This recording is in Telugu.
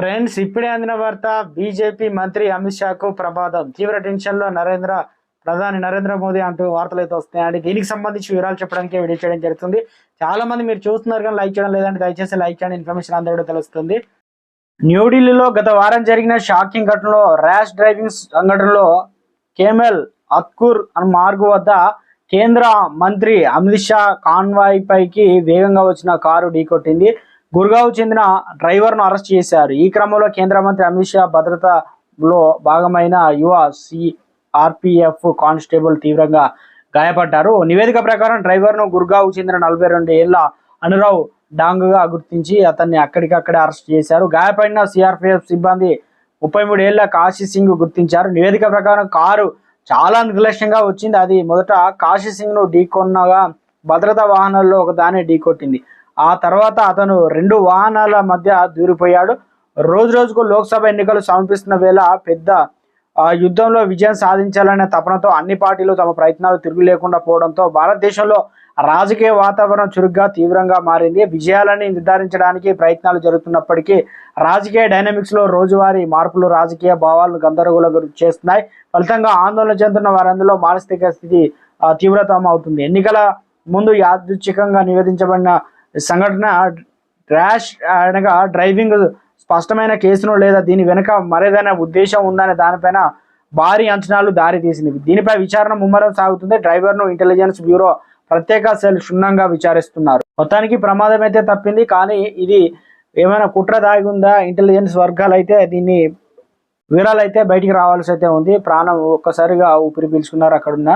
ఫ్రెండ్స్ ఇప్పుడే అందిన వార్త బీజేపీ మంత్రి అమిత్ షాకు ప్రమాదం. తీవ్ర టెన్షన్లో నరేంద్ర ప్రధాని నరేంద్ర మోదీ అంటూ వార్తలు అయితే వస్తున్నాయండి దీనికి సంబంధించి వివరాలు చెప్పడానికి వీడియో చేయడం జరుగుతుంది. చాలా మంది మీరు చూస్తున్నారు కానీ లైక్ చేయడం లేదంటే దయచేసి లైక్ చేయండి. ఇన్ఫర్మేషన్ అందరూ తెలుస్తుంది. న్యూఢిల్లీలో గత వారం జరిగిన షాకింగ్ ఘటనలో ర్యాష్ డ్రైవింగ్ సంఘటనలో కేమెల్ అత్కూర్ అనే మార్గు వద్ద కేంద్ర మంత్రి అమిత్ షా కాన్వాయ్ పైకి వేగంగా వచ్చిన కారు ఢీకొట్టింది. గుర్గావ్ చెందిన డ్రైవర్ను అరెస్ట్ చేశారు. ఈ క్రమంలో కేంద్ర మంత్రి అమిత్ షా భద్రతలో భాగమైన యువ సిఆర్పిఎఫ్ కానిస్టేబుల్ తీవ్రంగా గాయపడ్డారు. నివేదిక ప్రకారం డ్రైవర్ను గుర్గావ్ చెందిన నలభై రెండు ఏళ్ళ అనురావ్ డాంగ్గా గుర్తించి అతన్ని అక్కడికక్కడే అరెస్ట్ చేశారు. గాయపడిన సిఆర్పిఎఫ్ సిబ్బంది ముప్పై మూడు ఏళ్ళ కాశీ సింగ్ గుర్తించారు. నివేదిక ప్రకారం కారు చాలా నిర్లక్ష్యంగా వచ్చింది. అది మొదట కాశీ సింగ్ను ఢీకొన్నగా భద్రతా వాహనాల్లో ఒకదాన్ని ఢీకొట్టింది. ఆ తర్వాత అతను రెండు వాహనాల మధ్య దూరిపోయాడు. రోజు రోజుకు లోక్సభ ఎన్నికలు సమీపిస్తున్న వేళ పెద్ద యుద్ధంలో విజయం సాధించాలనే తపనతో అన్ని పార్టీలు తమ ప్రయత్నాలు తిరుగు లేకుండా పోవడంతో భారతదేశంలో రాజకీయ వాతావరణం చురుగ్గా తీవ్రంగా మారింది. విజయాలని నిర్ధారించడానికి ప్రయత్నాలు జరుగుతున్నప్పటికీ రాజకీయ డైనమిక్స్లో రోజువారీ మార్పులు రాజకీయ భావాలను గందరగోళం గురి చేస్తున్నాయి. ఫలితంగా ఆందోళన చెందుతున్న వారందరిలో మానసిక స్థితి తీవ్రతమవుతుంది. తీవ్రతరం అవుతుంది ఎన్నికల ముందు యాదృచ్ఛికంగా నివేదించబడిన సంఘటన ర్యాష్ అనగా డ్రైవింగ్ స్పష్టమైన కేసును లేదా దీని వెనుక మరేదైనా ఉద్దేశం ఉందనే దానిపైన భారీ అంచనాలు దారితీసింది దీనిపై విచారణ ముమ్మరం సాగుతుంది. డ్రైవర్ను ఇంటెలిజెన్స్ బ్యూరో ప్రత్యేక సెల్ క్షుణ్ణంగా విచారిస్తున్నారు. మొత్తానికి ప్రమాదం అయితే తప్పింది కానీ ఇది ఏమైనా కుట్ర దాగి ఉందా? ఇంటెలిజెన్స్ వర్గాలు అయితే దీన్ని వివరాలు అయితే బయటికి రావాల్సి అయితే ఉంది. ప్రాణం ఒక్కసారిగా ఊపిరి పీల్చుకున్నారు అక్కడున్న